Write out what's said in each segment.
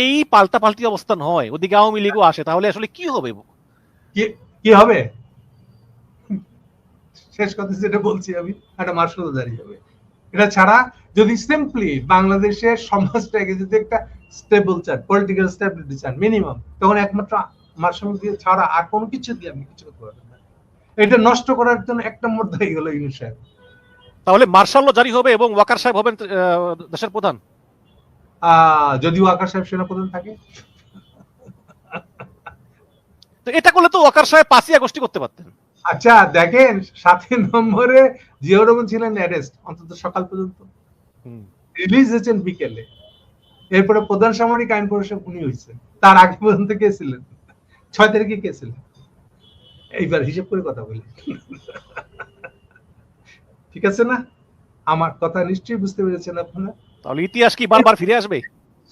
এই পাল্টা পাল্টি অবস্থান হয় ওদিকে আওয়ামী লীগও আসে তাহলে আসলে কি হবে? কি হবে? শেষ কথা যেটা বলছি আমি একটা মার্শাল দাঁড়িয়ে যাবে। এটা ছাড়া যদি সিম্পলি বাংলাদেশের সমাজটাকে যদি একটা স্টেবল চান পলিটিক্যাল স্টেবিলিটি চান মিনিমাম তখন একমাত্র মার্শাল দিয়ে ছাড়া আর কোনো কিছু দিয়ে আপনি কিছু করতে পারবেন না। এটা নষ্ট করার জন্য এক নম্বর দায়ী হলো ইউনুস সাহেব। তাহলে মার্শাল্য জারি হবে এবং ওয়াকার সাহেব হবেন দেশের প্রধান? আহ, যদিও আকাশ সাহেব সেনাপ্রধান থাকে। তো এটা করলে তো ওয়াকার সাহেব পাঁচই আগস্টই করতে পারতেন। আচ্ছা দেখেন সাথে নম্বরে জিয়াউর রহমান ছিলেন অ্যারেস্ট অন্তত সকাল পর্যন্ত। রিলিজ হয়েছেন বিকেলে। এরপরে প্রধান সামরিক আইন পরিষদ উনি হয়েছেন। তার আগে পর্যন্ত কে ছিলেন? ছয় তারিখে কে ছিলেন? এইবার হিসেব করে কথা বলি। ঠিক আছে না? আমার কথা নিশ্চয়ই বুঝতে পেরেছেন আপনারা। তাহলে ইতিহাস কি বারবার ফিরে আসবে?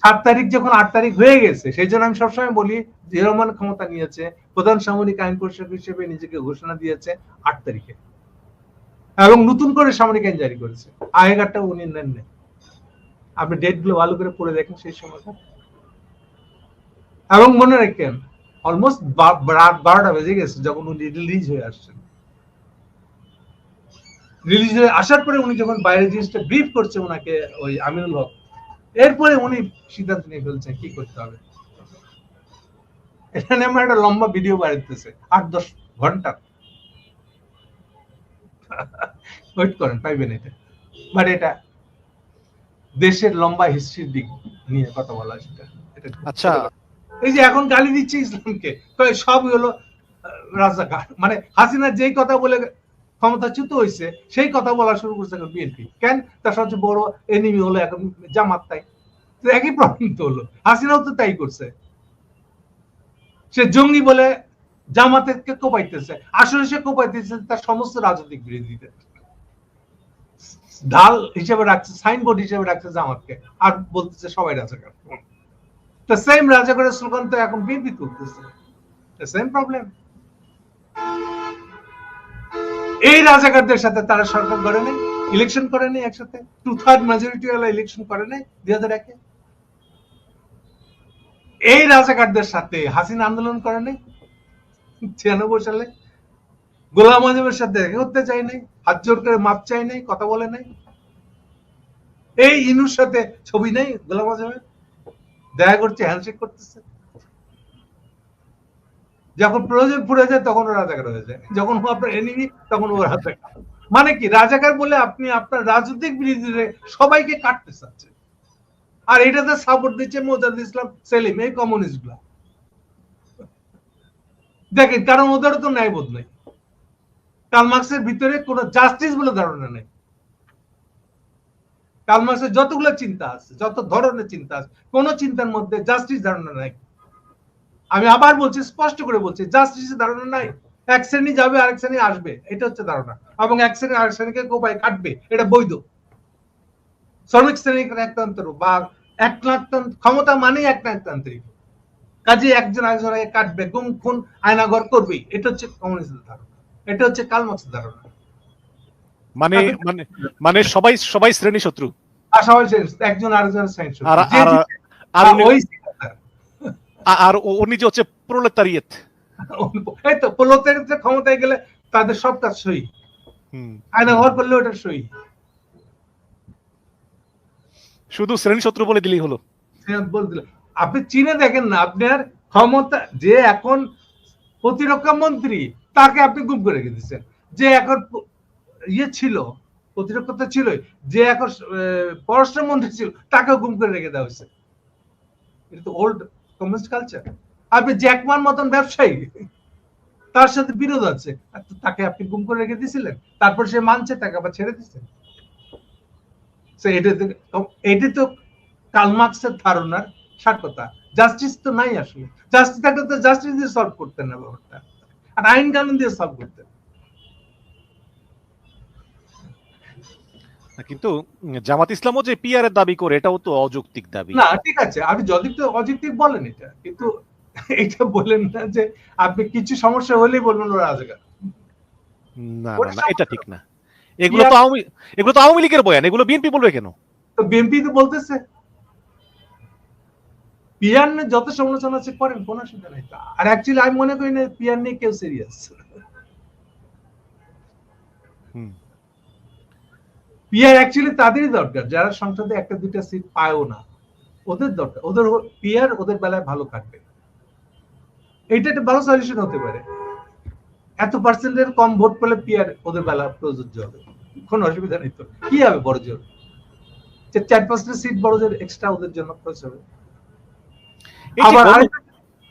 সাত তারিখ যখন আট তারিখ হয়ে গেছে, সেই জন্য আমি সবসময় বলি রহমান ক্ষমতা নিয়েছে, প্রধান সামরিক আইন পরিষদ হিসেবে নিজেকে ঘোষণা দিয়েছে আট তারিখে। এবং নতুন করে সামরিক আইন জারি করেছে। আগেকারটা উনি নেন নাই। আপনি ডেটগুলো ভালো করে পড়ে দেখেন সেই সময়টা এবং মনে রাখেন অলমোস্ট বারোটা বেজে গেছে যখন উনি রিলিজ হয়ে আসছেন। রিলিজ আসার পরে উনি যখন বাইরে জিনিসটা ব্রিফ করছে ওনাকে ওই আমিনুল হক এরপরে উনি সিদ্ধান্ত নিয়ে ফেলছেন কি করতে হবে। এখানে আমার একটা লম্বা ভিডিও বাড়িতেছে আট দশ ঘণ্টা। ওয়েট করেন পাইবেন এটা বাট এটা দেশের লম্বা হিস্ট্রির দিক নিয়ে কথা বলা সেটা। এটা আচ্ছা। এই যে এখন গালি দিচ্ছে ইসলামকে কয় সব হলো রাজাকার। মানে হাসিনা যেই কথা বলে ক্ষমতাচ্যুত হয়েছে সেই কথা বলা শুরু করছে এখন বিএনপি। কেন? তার সবচেয়ে বড় এনিমি হলো এখন জামাত তাই। একই প্রবলেম তো হলো। হাসিনাও তো তাই করছে। সে জঙ্গি বলে জামাতকে কোপাইতেছে। আসলে সে কোপাইতেছে তার সমস্ত রাজনৈতিক বিরোধীদের ঢাল হিসেবে রাখছে সাইনবোর্ড হিসেবে রাখছে জামাতকে। আর বলতেছে সবাই রাজাকার তো সেম রাজাকারের স্লোগান তো এখন বিএনপি তুলতেছে। সেম প্রবলেম এই রাজাকারদের সাথে তারা সরকার করে নেই ইলেকশন করে নেই একসাথে। টু থার্ড মেজরিটি ওয়ালা ইলেকশন করে নেই দুই হাজার একে। এই রাজাকারদের সাথে হাসিনা আন্দোলন করে নেই ছিয়ানব্বই সালে। গোলাম আজমের সাথে দেখা করতে চাই নাই হাত জোর করে মাপ চাই নাই কথা বলে নাই এই ইনুর সাথে ছবি নেই গোলাম আজমের। দেখা করছে হ্যান্ডশেক করতেছে। যখন প্রয়োজন পড়ে যায়, তখন ও রাজাকার হয়ে যায়। যখন ও আপনার এনিমি তখন ও রাজাকার। মানে কি, রাজাকার বলে আপনি আপনার রাজনৈতিক বিরোধীদের সবাইকে কাটতে চাচ্ছেন। আর এটাতে সাপোর্ট দিচ্ছে মোজাদ ইসলাম, সেলিম, এই কমিউনিস্টগুলা। দেখেন কারণ ওদেরও তো ন্যায়বোধ নেই। কালমার্ক্সের ভিতরে কোনো জাস্টিস বলে ধারণা নেই। কালমার্ক্সের যতগুলো চিন্তা আছে, যত ধরনের চিন্তা আছে, কোন চিন্তার মধ্যে জাস্টিস ধারণা নাই। আমি আবার বলছি স্পষ্ট করে বলছি জাস্টিসের ধারণা নাই। এক শ্রেণি যাবে আরেক শ্রেণি আসবে। এটা হচ্ছে ধারণা। এবং এক শ্রেণি আরেক শ্রেণীকে কোপায় কাটবে। এটা বৈধ। শ্রমিক শ্রেণির একতন্ত্র বা একনাকতন্ত্র ক্ষমতা মানেই একনাকতান্ত্রিক কাজে একজন আরেকজনকে কাটবে গুম খুন আয়নাঘর করবেই। এটা হচ্ছে কমিউনিস্টের ধারণা। এটা হচ্ছে কালমার্ক্সের ধারণা। মানে মানে মানে সবাই সবাই শ্রেণি শত্রু আর সবাই একজন আরেকজন সাইন্স আর আর ওই আর ও- উনি যে হচ্ছে প্রলেতারিয়েত। এই তো পোলোতের যে ক্ষমতায় গেলে তাদের সব কাজ সই। আয়না ঘর করলে ওটা সই। শুধু শ্রেণি শত্রু বলে দিলেই হলো। আপনি চীনে দেখেন না আপনার ক্ষমতা যে এখন প্রতিরক্ষা মন্ত্রী তাকে আপনি গুম করে রেখে দিচ্ছেন যে এখন ইয়ে ছিল প্রতিরক্ষা তো ছিল যে এখন আহ, পররাষ্ট্রমন্ত্রী ছিল তাকেও গুম করে রেখে দেওয়া হয়েছে। এটা তো ওল্ড কমিউনিস্ট কালচার আপনি জ্যাকমান মতন ব্যবসায়ী। তার সাথে বিরোধ আছে। তাকে আপনি গুম করে রেখে দিয়েছিলেন। তারপর সে মানছে, তাকে আবার ছেড়ে তো- এটি তো কালমার্ক্সের ধারণার সার্থকতা। জাস্টিস তো নাই আসলে। জাস্টিস থাকলে তো জাস্টিস দিয়ে সলভ করতেন না ব্যাপারটা। আর আইন কানুন দিয়ে সলভ করতেন। কিন্তু জামাত ইসলামও যে পিআর এর দাবি করে এটাও তো অযৌক্তিক দাবি। না ঠিক আছে আপনি যদি তো অযৌক্তিক বলেন এটা কিন্তু এটা বলেন না যে আপনি কিছু সমস্যা হলেই বলবেন ওরা রাজাকার। না না, না এটা ঠিক না। এগুলো তো আওয়ামী এগুলো তো আওয়ামী লীগের বয়ান এগুলো বিএনপি বলবে কেন? তো বিএনপি তো বলতেছে। পিয়ার নিয়ে যত সমালোচনা আছে করেন কোনো অসুবিধা নেই। আর অ্যাকচুয়ালি আমি মনে করি না পিয়ার নিয়ে কেউ সিরিয়াস হুম। পিয়ার অ্যাকচুয়ালি তাদেরই দরকার যারা সংসদে একটা দুইটা সিট পায়ও না। ওদের দরকার ওদের পিয়ার ওদের বেলায় ভালো কাটবে একটা ভালো সলিউশন হতে পারে। এত পার্সেন্টের কম ভোট পেলে পিয়ার ওদের বেলা প্রযোজ্য হবে। কোনো অসুবিধা নেই তো। কি হবে বড় জোর? চার পাঁচটা সিট বড় জোর এক্সট্রা ওদের জন্য খরচ হবে। আবার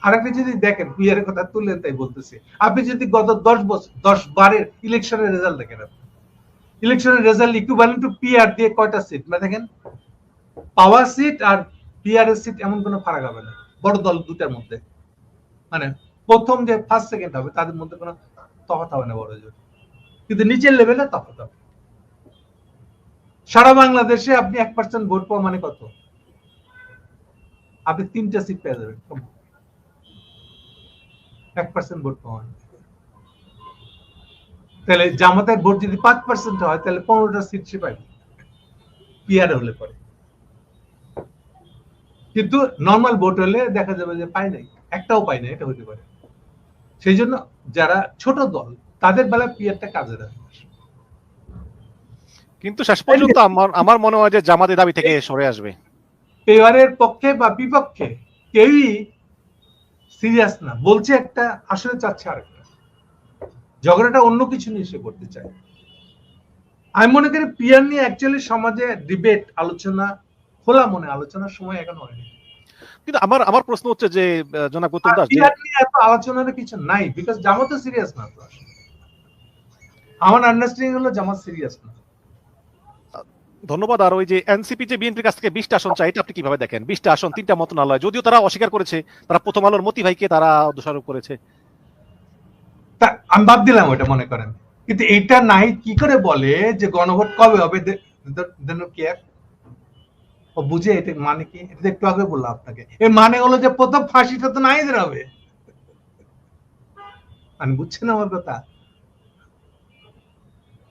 আরেকটা যদি দেখেন পিয়ারের কথা তুললেন তাই বলতেছি। আপনি যদি গত দশ বছর দশ বারের ইলেকশনের রেজাল্ট দেখেন আপনি। ইলেকশনের রেজাল্ট ইকুইভ্যালেন্ট টু পিআর দিয়ে কয়টা সিট মানে দেখেন পাওয়ার সিট আর পিআর এর সিট এমন কোনো ফারাক হবে না। বড় দল দুটার মধ্যে। মানে প্রথম যে ফার্স্ট সেকেন্ড হবে, তাদের মধ্যে কোনো তফাৎ হবে না বড় জোর। কিন্তু নিচের লেভেলে তফাৎ হবে। সারা বাংলাদেশে আপনি এক পার্সেন্ট ভোট পাওয়া মানে কত? আপনি তিনটা সিট পেয়ে যাবেন। এক পার্সেন্ট ভোট পাওয়া মানে। তাহলে জামাতের ভোট যদি পাঁচ পার্সেন্ট হয় তাহলে পনেরোটা সিট সে পাবে পিআর হলে পরে। কিন্তু নর্মাল ভোট হলে দেখা যাবে যে পায় নাই। একটাও পায় না এটা হতে পারে। সেই জন্য যারা ছোট দল তাদের বেলা পিআরটা কাজে রাখবে কিন্তু শেষ পর্যন্ত আমার আমার মনে হয় যে জামাতের দাবি থেকে সরে আসবে। পেয়ারের পক্ষে বা বিপক্ষে কেউই সিরিয়াস না। বলছে একটা আসলে চাচ্ছে আরেকটা। ঝগড়াটা অন্য কিছু নিয়ে সে করতে চায়। আমি মনে করি পিয়ার নিয়ে অ্যাকচুয়ালি সমাজে ডিবেট আলোচনা খোলা মনে আলোচনার সময় এখন হয়নি। কিন্তু আমার আমার প্রশ্ন হচ্ছে যে জনাব গৌতম দাস পিয়ার নিয়ে এত আলোচনার কিছু নাই বিকজ জামাত সিরিয়াস না তো আমার আন্ডারস্ট্যান্ডিং হলো জামাত সিরিয়াস না। ধন্যবাদ। আর ওই যে এনসিপি যে বিএনপির কাছ থেকে বিশটা আসন চাই এটা আপনি কীভাবে দেখেন? বিশটা আসন তিনটা মন্ত্রণালয় যদিও তারা অস্বীকার করেছে তারা প্রথম আলোর মতি ভাইকে তারা দোষারোপ করেছে। তা আমি বাদ দিলাম ওটা মনে করেন। কিন্তু এটা নাই, কি করে বলে যে গণভোট কবে হবে? ও বুঝে, এটা মানে কি? এটা একটু আগে বললাম আপনাকে। এর মানে হলো যে প্রথম ফাঁসিটা তো নাইদের হবে। বুঝছেন আমার কথা।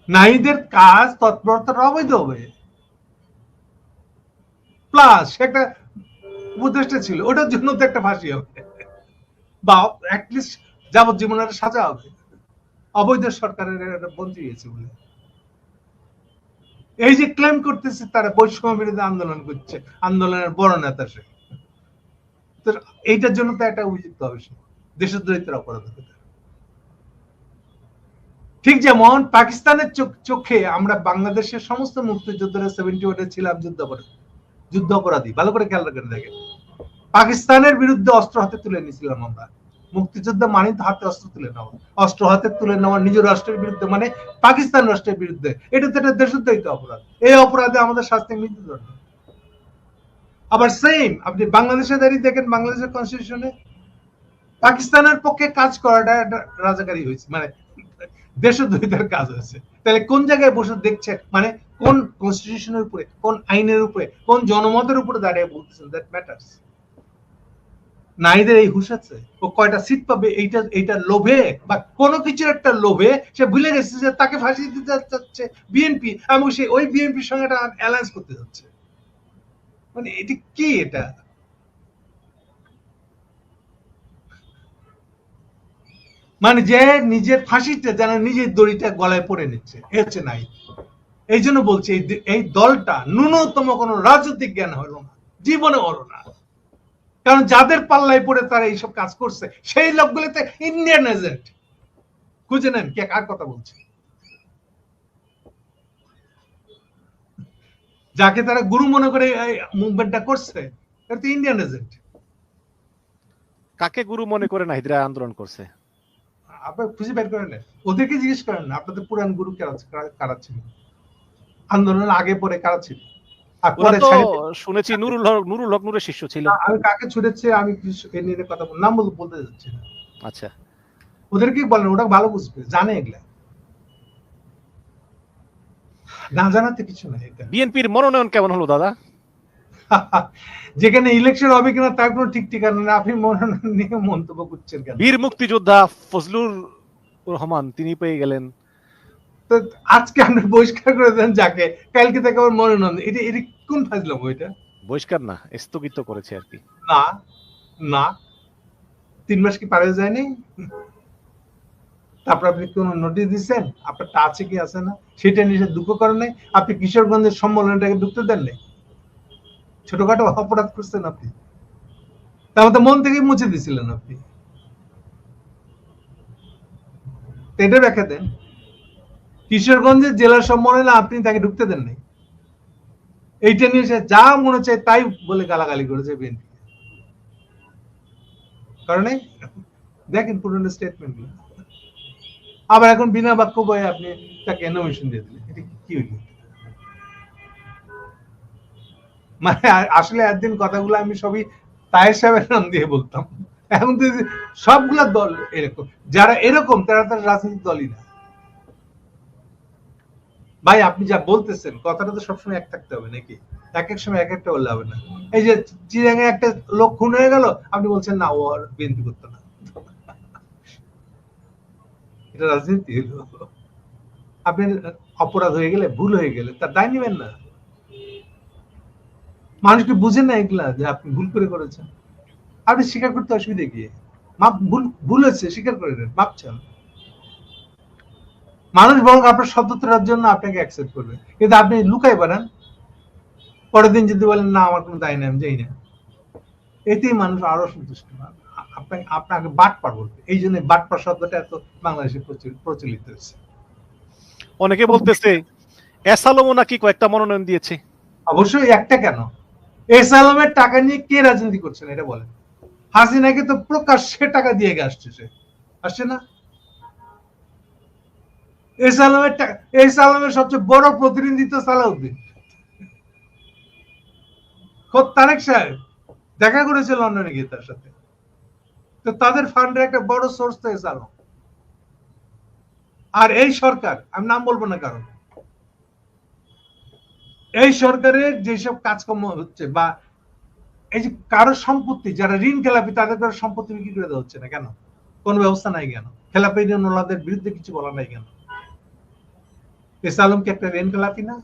নাইদের কাজ তৎপরতা অবৈধ হবে। প্লাস একটা উপদেষ্টা ছিল, ওটার জন্য তো একটা ফাঁসি হবে। বা অ্যাটলিস্ট যাবজ্জীবনের সাজা হবে। অবৈধ সরকারের মন্ত্রী হয়েছে বলে। এই যে ক্লেম করতেছে তারা বৈষম্য বিরোধী আন্দোলন করছে, আন্দোলনের বড় নেতা সে। এইটার জন্য তো একটা অভিযুক্ত হবে সে দেশদ্রোহিতার অপরাধ হবে ঠিক যেমন পাকিস্তানের চোখ- আমরা বাংলাদেশের সমস্ত মুক্তিযোদ্ধারা সেভেন্টি ওয়ানে ছিলাম যুদ্ধ যুদ্ধ অপরাধী। ভালো করে খেয়াল রাখেন দেখেন। পাকিস্তানের বিরুদ্ধে অস্ত্র হাতে তুলে নিয়েছিলাম আমরা। মুক্তিযোদ্ধা মানে হাতে অস্ত্র তুলে নেওয়া, অস্ত্র হাতে তুলে নেওয়া নিজ রাষ্ট্রের বিরুদ্ধে মানে পাকিস্তান রাষ্ট্রের বিরুদ্ধে। এটা তো একটা দেশদ্রোহিত অপরাধ। এই অপরাধে আমাদের শাস্তি মৃত্যুদণ্ড আবার সেম আপনি বাংলাদেশে দাঁড়িয়ে দেখেন, বাংলাদেশের কনস্টিটিউশনে পাকিস্তানের পক্ষে কাজ করাটা রাজাকারী হয়েছে মানে দেশদ্রোহিতার কাজ হয়েছে। তাহলে কোন জায়গায় বসে দেখছেন? মানে কোন কনস্টিটিউশনের উপরে, কোন আইনের উপরে, কোন জনমতের উপরে দাঁড়িয়ে বলতেছেন দ্যাট ম্যাটার্স নারীদের এই হুশ আছে। ও কয়টা সিট পাবে, এইটা এইটা লোভে বা কোনো কিছুর একটা লোভে সে ভুলে গেছে যে তাকে ফাঁসি দিতে যাচ্ছে বিএনপি এবং সে ওই বিএনপির সঙ্গে একটা অ্যালায়েন্স করতে যাচ্ছে। মানে এটি কি এটা? মানে যে নিজের ফাঁসিতে যেন নিজের দড়িটা গলায় পড়ে নিচ্ছে হচ্ছে নাই এই জন্য বলছি, এই দলটা ন্যূনতম কোনো রাজনৈতিক জ্ঞান হলো না, জীবনে হলো না। কারণ যাদের পাল্লায় পড়ে তারা এইসব কাজ করছে সেই লোকগুলোতে ইন্ডিয়ান এজেন্ট খুঁজে নেন কে কার কথা বলছে। যাকে তারা গুরু মনে করে মুভমেন্টটা করছে এটা তো ইন্ডিয়ান এজেন্ট কাকে গুরু মনে করে নাহিদরা আন্দোলন করছে? আপনি খুঁজে বের করেন ওদেরকে জিজ্ঞেস করেন না আপনাদের পুরান গুরু কারা ছিল? আন্দোলনের আগে পরে কারা ছিল? শুনেছি নুরুল হক নুরুল হক নুরের শিষ্য ছিল। আমি কাকে ছুটেছে আমি এ নিয়ে কথা বল- নাম বলতে যাচ্ছি না। আচ্ছা। ওদেরকে বলেন ওটা ভালো বুঝবে জানে এগুলা। না জানাতে কিছু নাই এটা বিএনপির মনোনয়ন কেমন হলো দাদা? যেখানে ইলেকশন হবে কিনা তার কোনো ঠিক ঠিকানা না। আপনি মনোনয়ন নিয়ে মন্তব্য করছেন কেন? বীর মুক্তিযোদ্ধা ফজলুর রহমান তিনি পেয়ে গেলেন। তো আজকে আপনি বহিষ্কার করে দেন যাকে। কালকে থেকে আবার মনোনয়ন এটা এটা কোন ফাজলাম বহিষ্কার না স্থগিত করেছে আর কি। না না। তিন মাস কি পার যায়নি? তারপর আপনি কোন নোটিশ দিচ্ছেন আছে কি আছে না? সেটা নিয়ে দুঃখ করেন নাই? আপনি কিশোরগঞ্জের সম্মেলনটাকে ঢুকতে দেন নাই? ছোটখাটো অপরাধ করছেন আপনি। তার মধ্যে মন থেকেই মুছে দিছিলেন আপনি। এটা ব্যাখ্যা দেন। কিশোরগঞ্জের জেলা সম্মেলনে আপনি তাকে ঢুকতে দেন নাই। এইটা নিয়ে সে যা মনে চায় তাই বলে গালাগালি করেছে বিএনপি। কারণে দেখেন পুরনো স্টেটমেন্ট আবার এখন বিনা বাক্য বয়ে আপনি তাকে নমিনেশন দিয়ে দিলেন। এটা কি হইল? মানে আসলে একদিন কথাগুলো আমি সবই তায়ের সাহেবের নাম দিয়ে বলতাম। এখন তো সবগুলা দল এরকম। যারা এরকম, তারা তার রাজনৈতিক দলই না। ভাই, আপনি যা বলতেছেন, কথাটা তো সবসময় এক থাকতে হবে নাকি? এক এক সময় এক একটা বললে হবে না। এই যে চিরাঙে একটা লোক খুন হয়ে গেল, আপনি বলছেন, না, ও আর বিএনপি করতো না। এটা রাজনীতি। আপনি অপরাধ হয়ে গেলে, ভুল হয়ে গেলে তার দায় নেবেন না। মানুষ কি বুঝেন না এগুলা, যে আপনি ভুল করে করেছেন। আপনি স্বীকার করতে অসুবিধা কি? মাপ, ভুল ভুল হয়েছে স্বীকার করে নেন, মাপ চান। মানুষ বরং আপনার সততার জন্য আপনাকে অ্যাকসেপ্ট করবে। কিন্তু আপনি লুকাই বানান পরের দিন যদি বলেন না আমার কোনো দায় নেই আমি যাই না। এতেই মানুষ আরও সন্তুষ্ট আপনাকে আপনাকে বাটপার বলবে। এই জন্য বাটপার শব্দটা এত বাংলাদেশে প্রচলিত হয়েছে। অনেকে বলতেছে এসালোমো নাকি কয়েকটা মনোনয়ন দিয়েছে? অবশ্যই একটা কেন? এস আলমের টাকা নিয়ে কে রাজনীতি করছেন এটা বলেন। হাসিনাকে তো প্রকাশ্যে টাকা দিয়ে গে আসছে সে। আসছে না? টাকা এস সবচেয়ে বড় প্রতিনিধি তো সালাউদ্দিন। খোদ তারেক সাহেব দেখা করেছে লন্ডনে গিয়ে তার সাথে। তো তাদের একটা বড় সোর্স তো আর এই সরকার, আমি নাম বলব না কারণ। এই সরকারের যেসব কাজকর্ম হচ্ছে বা এই যে কারও সম্পত্তি, যারা ঋণ খেলাপি, তাদের কারও সম্পত্তি বিক্রি করে দেওয়া হচ্ছে না কেন? কোন ব্যবস্থা নাই কেন? খেলাপি ঋণ ওনাদের বিরুদ্ধে কিছু বলা নাই কেন? এস আলম কি একটা ঋণ খেলাপি না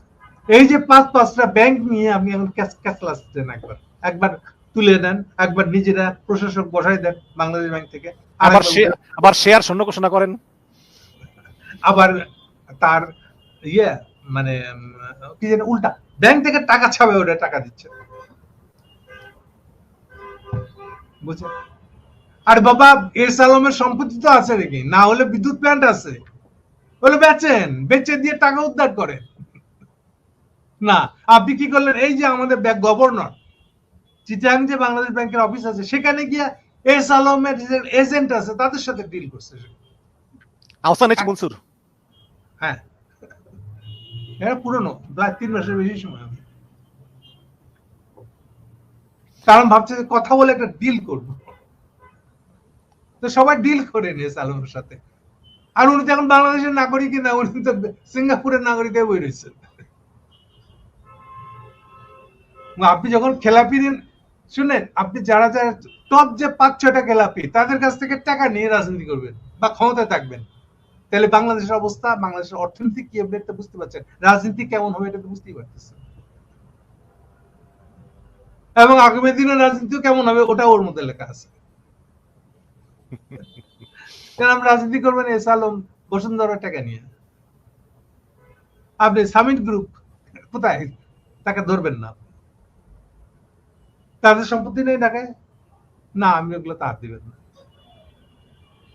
এই যে পাঁচ পাঁচটা ব্যাংক নিয়ে আপনি এখন ক্যাশ ক্যাশলেস দেন একবার। একবার তুলে দেন একবার নিজেরা প্রশাসক বসাই দেন বাংলাদেশ ব্যাংক থেকে। আবার আবার শেয়ার শূন্য ঘোষণা করেন। আবার তার ইয়ে মানে কি যেন উল্টা। ব্যাংক থেকে টাকা ছাবে ওটা টাকা দিচ্ছে। বুঝছেন? আর বাবা এস আলমের সম্পত্তি তো আছে নাকি? না হলে বিদ্যুৎ প্ল্যান্ট আছে। বলে বেচেন বেচে দিয়ে টাকা উদ্ধার করেন। না আপনি কি করলেন? এই যে আমাদের গভর্নর চিটাং যে বাংলাদেশ ব্যাংকের অফিস আছে সেখানে গিয়ে এস আলমের এজেন্ট আছে তাদের সাথে ডিল করছে। আহসান এইচ মনসুর। হ্যাঁ। এটা পুরনো প্রায় তিন মাসের বেশি সময় হবে। কারণ ভাবছে যে কথা বলে একটা ডিল করব। তো সবাই ডিল করে নিয়ে আলমের সাথে। আর উনি তো এখন বাংলাদেশের নাগরিক না, উনি তো সিঙ্গাপুরের নাগরিক বই রয়েছেন আপনি যখন খেলাপি দিন, শুনেন, আপনি যারা যারা টপ যে পাঁচ ছয়টা খেলাপি, তাদের কাছ থেকে টাকা নিয়ে রাজনীতি করবেন বা ক্ষমতায় থাকবেন। তাহলে বাংলাদেশের অবস্থা, বাংলাদেশের অর্থনীতি কি হবে এটা বুঝতে পারছেন? রাজনীতি কেমন হবে এটা তো বুঝতেই পারতেছেন। এবং আগামী দিনের রাজনীতিও কেমন হবে ওটা ওর মধ্যে লেখা আছে। কারণ রাজনীতি করবেন এস আলম বসুন্ধরা টাকা নিয়ে। আপনি সামিট গ্রুপ কোথায়? তাকে ধরবেন না। তাদের সম্পত্তি নেই ঢাকায়? না আমি ওগুলো তার দিবেন না।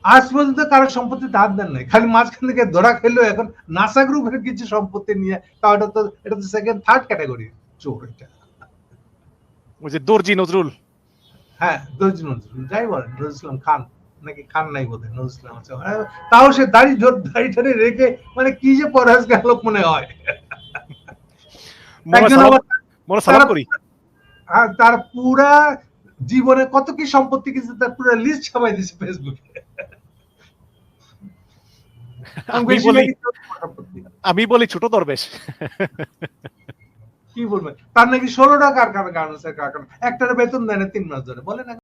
আজ পর্যন্ত কারও সম্পত্তি হাত দেন নাই। খালি মাঝখান থেকে ধরা খেলো এখন নাসা গ্রুপের কিছু সম্পত্তি নিয়ে তা এটা তো এটা তো সেকেন্ড থার্ড ক্যাটাগরি চোর এটা। ওই যে দর্জি নজরুল। হ্যাঁ দর্জি নজরুল যাই বলেন নজরুল খান। নাকি খান নাই বোধ হয় নজরুল ইসলাম আছে। হ্যাঁ, তাও সে দাড়ি দাড়ি ঠাড়ি রেখে মানে কি যে পরহাস গেল মনে হয়। হয় তারা- পুরা জীবনে কত কি সম্পত্তি কিছু তার পুরো লিস্ট ছাপাই দিছে ফেসবুকে আমি বলি। ছোট দরবেশ। কি বলবেন? তার নাকি ষোলো টাকার কারণে গার্মেন্টসের কারখানা। একটার বেতন দেয় না তিন মাস ধরে। বলেন